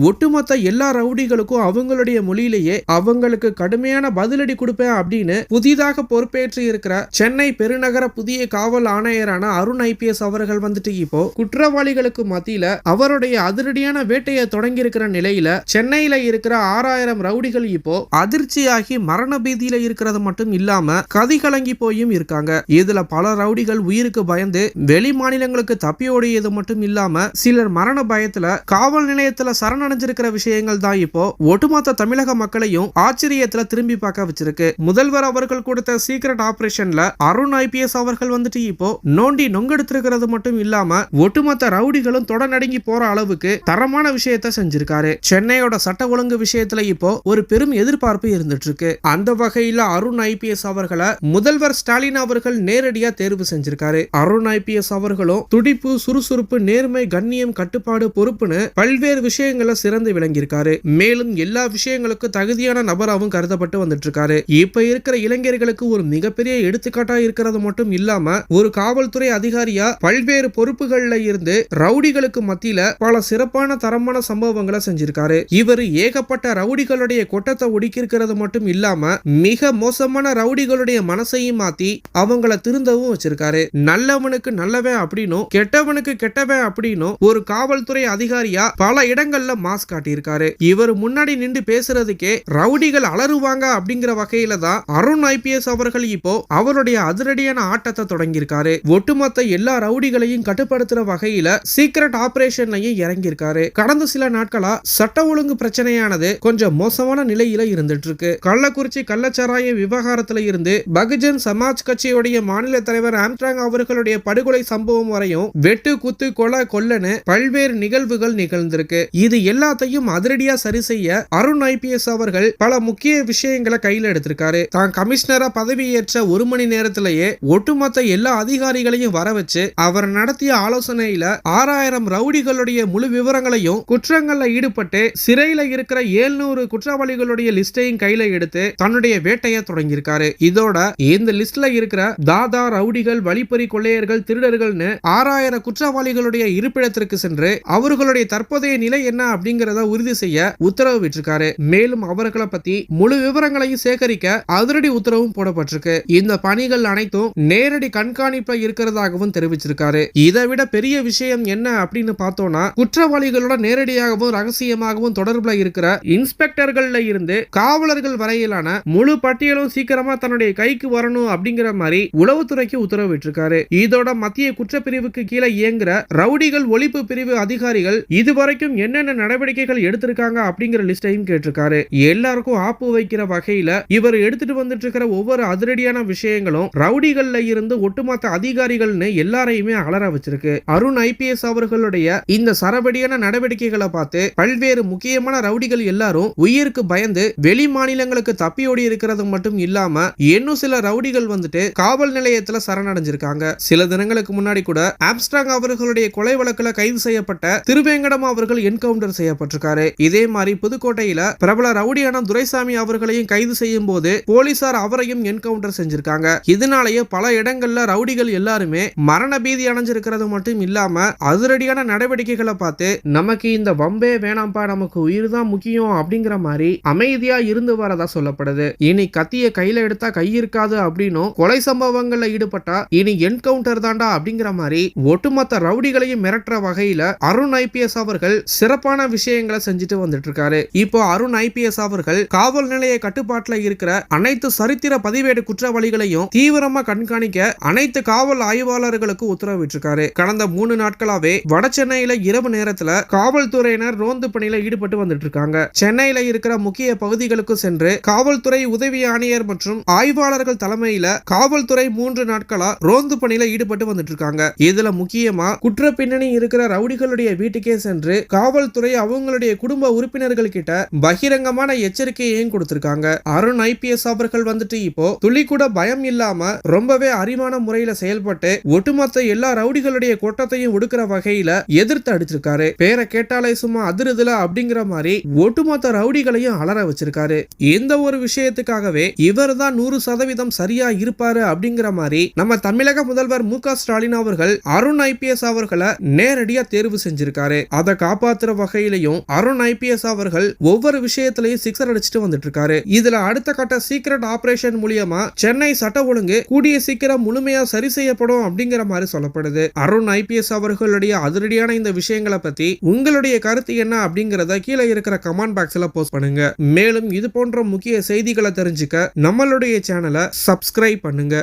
ஒட்டுமொத்த எல்லா ரவுடிகளுக்கும் அவங்களுடைய மொழியிலேயே அவங்களுக்கு கடுமையான பதிலடி கொடுப்பேன் அப்படின்னு புதிதாக பொறுப்பேற்று இருக்கிற சென்னை பெருநகர புதிய காவல் ஆணையரான அருண் ஐபிஎஸ் அவர்கள் வந்துட்டு இப்போ குற்றவாளிகளுக்கு மத்தியில அவருடைய அதிரடியான வேட்டையை தொடங்கி இருக்கிற நிலையில சென்னையில இருக்கிற ஆறாயிரம் ரவுடிகள் இப்போ அதிர்ச்சியாகி மரண பீதியில இருக்கிறது மட்டும் இல்லாம கதி கலங்கி போயும் இருக்காங்க. இதுல பல ரவுடிகள் உயிருக்கு பயந்து வெளி மாநிலங்களுக்கு தப்பி ஓடியது மட்டும் இல்லாம சிலர் மரண பயத்துல காவல் நிலையத்துல நடந்திருக்கிற விஷயங்கள் தான் இப்போ. ஒட்டுமொத்த தமிழக மக்களையும் ஆச்சரியத்துல திரும்பி பார்க்க வச்சிருக்கு. முதல்வர் அவர்கள் கொடுத்த சீக்ரெட் ஆபரேஷன்ல அருண் ஐபிஎஸ் அவர்கள் வந்துட்டு இப்போ நோண்டி நொங்கெடுத்திருக்கிறது மட்டும் இல்லாம ஒட்டுமொத்த ரவுடிகளும் தொடநடுங்கி போற அளவுக்கு தரமான விஷயத்த செஞ்சிருக்காரு. சென்னையோட சட்ட ஒழுங்கு விஷயத்துல இப்போ ஒரு பெரும் எதிர்பார்ப்பு இருந்துட்டு இருக்கு அந்த வகையில அருண் ஐபிஎஸ் அவர்களை முதல்வர் ஸ்டாலின் அவர்கள் நேரடியா தேர்வு செஞ்சிருக்காரு. அருண் ஐபிஎஸ் அவர்களும் துடிப்பு சுறுசுறுப்பு நேர்மை கண்ணியம் கட்டுப்பாடு பொறுப்புன்னு பல்வேறு விஷயங்களை சிறந்து விளங்கியிருக்காரு. மேலும் எல்லா விஷயங்களுக்கும் தகுதியான நபராகவும் கருதப்பட்டு வந்துட்டு இருக்காரு இப்ப இருக்கிற இளைஞர்களுக்கு ஒரு மிகப்பெரிய எடுத்துக்காட்டா இருக்கிறது மட்டும் இல்லாம ஒரு காவல்துறை அதிகாரியா பல்வேறு பொறுப்புகள்ல இருந்து ரவுடிகளுக்கு மத்தியில பல சிறப்பான தரமான சம்பவங்களை செஞ்சிருக்காரு. இவர் ஏகப்பட்ட ரவுடிகளுடைய கொட்டத்தை ஒடுக்கியிருக்கிறது மட்டும் இல்லாம மிக மோசமான ரவுடிகளுடைய மனசையும் மாத்தி அவங்கள திருந்தவும் வச்சிருக்காரு. நல்லவனுக்கு நல்லவன் அப்படின்னும் கெட்டவனுக்கு கெட்டவன் அப்படின்னும் ஒரு காவல்துறை அதிகாரியா பல இடங்கள்ல மாஸ் காட்டியிருக்காரு. இவர் முன்னாடி நின்று பேசுறதுக்கே ரவுடிகள் அலறுவாங்க அப்படிங்கிற வகையில தான் அருண் ஐபிஎஸ் அவர்கள் இப்போ அவருடைய அதிரடியான ஆட்டத்தை தொடங்கியிருக்காரு. ஒட்டுமொத்த எல்லா ரவுடிகளையும் கட்டுப்படுத்துற வகையில சீக்ரெட் ஆபரேஷன்லயும் இறங்கியிருக்காரு. கடந்த சில நாட்களா சட்ட ஒழுங்கு பிரச்சனையானது கொஞ்சம் மோசமான நிலையில இருந்துட்டு இருக்கு கள்ளக்குறிச்சி கள்ளச்சாராய விவகாரத்துல இருந்து பகுஜன் சமாஜ் கட்சியுடைய மாநில தலைவர் ஆம்ட்ராங் அவர்களுடைய படுகொலை சம்பவம் வரையும் வெட்டு குத்து கொலை கொல்லன்னு பல்வேறு நிகழ்வுகள் நிகழ்ந்திருக்கு. இது எல்லாத்தையும் அதிரடியா சரி செய்ய அருண் ஐபிஎஸ் அவர்கள் பல முக்கிய விஷயங்களை கையில் எடுத்திருக்காரு. தான் கமிஷனரா பதவியேற்ற ஒரு மணி நேரத்திலேயே ஒட்டுமொத்த எல்லா அதிகாரிகளையும் வர வச்சு அவர் நடத்திய ஆலோசனையில ஆறாயிரம் ரவுடிகளுடைய முழு விவரங்களையும் குற்றங்கள்ல ஈடுபட்டு சிறையில இருக்கிற ஏழ்நூறு குற்றவாளிகளுடைய லிஸ்டையும் கையில எடுத்து தன்னுடைய வேட்டையை தொடங்கியிருக்காரு. இதோட இந்த லிஸ்ட்ல இருக்கிற தாதா ரவுடிகள் வழிப்பறி கொள்ளையர்கள் திருடர்கள்னு ஆறாயிரம் குற்றவாளிகளுடைய இருப்பிடத்திற்கு சென்று அவர்களுடைய தற்போதைய நிலை என்ன அப்படிங்கறத உறுதி செய்ய உத்தரவு விட்டிருக்காரு. மேலும் அவர்களை பத்தி முழு விவரங்களையும் சேகரிக்க அதிரடி உத்தரவும் போடப்பட்டிருக்கு. இந்த பணிகள் அனைத்தும் நேரடி கண்காணிப்புல இருக்கிறதாகவும் தெரிவிச்சிருக்காரு. இதை விட பெரிய விஷயம் என்ன அப்படின்னு பார்த்தோம்னா குற்றவாளிகளோட நேரடியாகவும் ரகசியமாகவும் தொடர்புல இருக்கிற இன்ஸ்பெக்டர்கள்ல இருந்து காவலர்கள் வரையிலான முழு பட்டியலும் சீக்கிரமா தன்னுடைய கைக்கு வரணும் அப்படிங்கிற மாதிரி உளவுத்துறைக்கு உத்தரவிட்டிருக்காரு இதோட மத்திய குற்றப்பிரிவுக்கு கீழே இயங்குற ரவுடிகள் ஒழிப்பு பிரிவு அதிகாரிகள் இதுவரைக்கும் என்னென்ன நடவடிக்கைகள் எடுத்திருக்காங்க அப்படிங்கிற லிஸ்டையும் கேட்டிருக்காரு. எல்லாருக்கும் ஆப்பு வைக்கிற வகையில இவர் எடுத்துட்டு வந்துட்டு இருக்கிற ஒவ்வொரு அதிரடியான விஷயங்களும் ரவுடிகள்ல இருந்து ஒட்டுமொத்த அதிகாரிகள்னு எல்லாரையுமே அலற வச்சிருக்கு. அருண் ஐபிஎஸ் அவர்களுடைய இந்த சரபடியான நடவடிக்கைகளை பார்த்து பல்வேறு முக்கியமான ரவுடிகள் எல்லாரும் உயிருக்கு பயந்து வெளி மாநிலங்களுக்கு தப்பி ஓடி இருக்கிறது மட்டும் இல்லாம இன்னும் சில ரவுடிகள் வந்துட்டு காவல் நிலையத்துல சரணடைஞ்சிருக்காங்க. சில தினங்களுக்கு முன்னாடி கூட ஆம்ஸ்ட்ராங் அவர்களுடைய கொலை வழக்குல கைது செய்யப்பட்ட திருவேங்கடம் அவர்கள் என்கவுண்டர் செய்யப்பட்டிருக்காரு. இதே மாதிரி புதுக்கோட்டையில பிரபல ரவுடியான துரைசாமி அவர்களையும் கைது செய்யும் போது போலீசார் அவரையும் என்கவுண்டர் செஞ்சிருக்காங்க. இதனாலேயே பல இடங்கள்ல ரவுடிகள் எல்லாருமே மரண பீதி அடைஞ்சிருக்கிறது மட்டும் இல்லாம அதிரடியான நடவடிக்கைகளை பார்த்து நமக்கு இந்த வம்பே வேணாம்பா நமக்கு உயிர் தான் முக்கியம் அப்படிங்கிற மாதிரி அமைதியா இருந்து வரதா சொல்லப்படுது. இனி கத்திய கையில எடுத்தா கை இருக்காது அப்படின்னும் கொலை சம்பவங்கள்ல ஈடுபட்டா இனி என்கவுண்டர் தாண்டா அப்படிங்கிற மாதிரி ஒட்டுமொத்த ரவுடிகளையும் மிரட்டுற வகையில அருண் ஐபிஎஸ் அவர்கள் சிறப்பான விஷயங்களை செஞ்சுட்டு வந்துட்டு இருக்காரு இப்போ அருண் ஐபிஎஸ் அவர்கள் காவல் நிலைய கட்டுப்பாட்டுல இருக்கிற அனைத்து சரித்திர பதிவேடு குற்றவாளிகளையும் தீவிரமா கண்காணிக்க அனைத்து காவல் ஆய்வாளர்களுக்கு உத்தரவிட்டிருக்காரு. கடந்த மூணு நாட்களாவே வட சென்னையில இரவு நேரத்துல காவல்துறையினர் ரோந்து பணியில ஈடுபட்டு வந்துட்டு இருக்காங்க சென்னையில இருக்கிற முக்கிய பகுதிகளுக்கு சென்று காவல்துறை உதவி ஆணையர் மற்றும் ஆய்வாளர்கள் தலைமையில காவல்துறை மூன்று நாட்களா ரோந்து பணியில ஈடுபட்டு வந்துட்டு இருக்காங்க இதுல முக்கியமா குற்ற பின்னணி இருக்கிற ரவுடிகளுடைய வீட்டுக்கே சென்று காவல்துறை அவங்களுடைய குடும்ப உறுப்பினர்கள் கிட்ட பகிரங்கமான எச்சரிக்கையையும் கொடுத்திருக்காங்க. அருண் ஐபிஎஸ் அவர்கள் வந்துட்டு இப்போ துளி கூட பயம் இல்லாம ரொம்பவே அறிவான முறையில செயல்பட்டு ஒட்டுமொத்த எல்லா ரவுடிகளுடைய கொட்டத்தையும் ஒடுக்கிற வகையில எதிர்த்து அடிச்சிருக்காரு. பேரை கேட்டாலே சும்மா அதிருதுல அப்படிங்கிற மாதிரி ஒட்டுமொத்த ரவுடிகளையும் அலற வச்சிருக்காரு. இந்த ஒரு விஷயத்துக்காகவே இவர் தான் நூறு சதவீதம் சரியா இருப்பாரு அப்படிங்கிற மாதிரி நம்ம தமிழக முதல்வர் மு க ஸ்டாலின் அவர்கள் அருண் ஐபிஎஸ் அவர்களை நேரடியா தேர்வு செஞ்சிருக்காரு. அதை காப்பாத்துற வகையில் துறையிலையும் அருண் ஐபிஎஸ் அவர்கள் ஒவ்வொரு விஷயத்திலையும் சிக்ஸர் அடிச்சுட்டு வந்துட்டு இருக்காரு இதுல அடுத்த கட்ட சீக்ரெட் ஆபரேஷன் மூலியமா சென்னை சட்ட ஒழுங்கு கூடிய சீக்கிரம் முழுமையா சரி செய்யப்படும் அப்படிங்கிற மாதிரி சொல்லப்படுது. அருண் ஐபிஎஸ் அவர்களுடைய அதிரடியான இந்த விஷயங்களை பத்தி உங்களுடைய கருத்து என்ன அப்படிங்கறத கீழே இருக்கிற கமெண்ட் பாக்ஸ்ல போஸ்ட் பண்ணுங்க. மேலும் இது போன்ற முக்கிய செய்திகளை தெரிஞ்சுக்க நம்மளுடைய சேனலை சப்ஸ்கிரைப் பண்ணுங்க.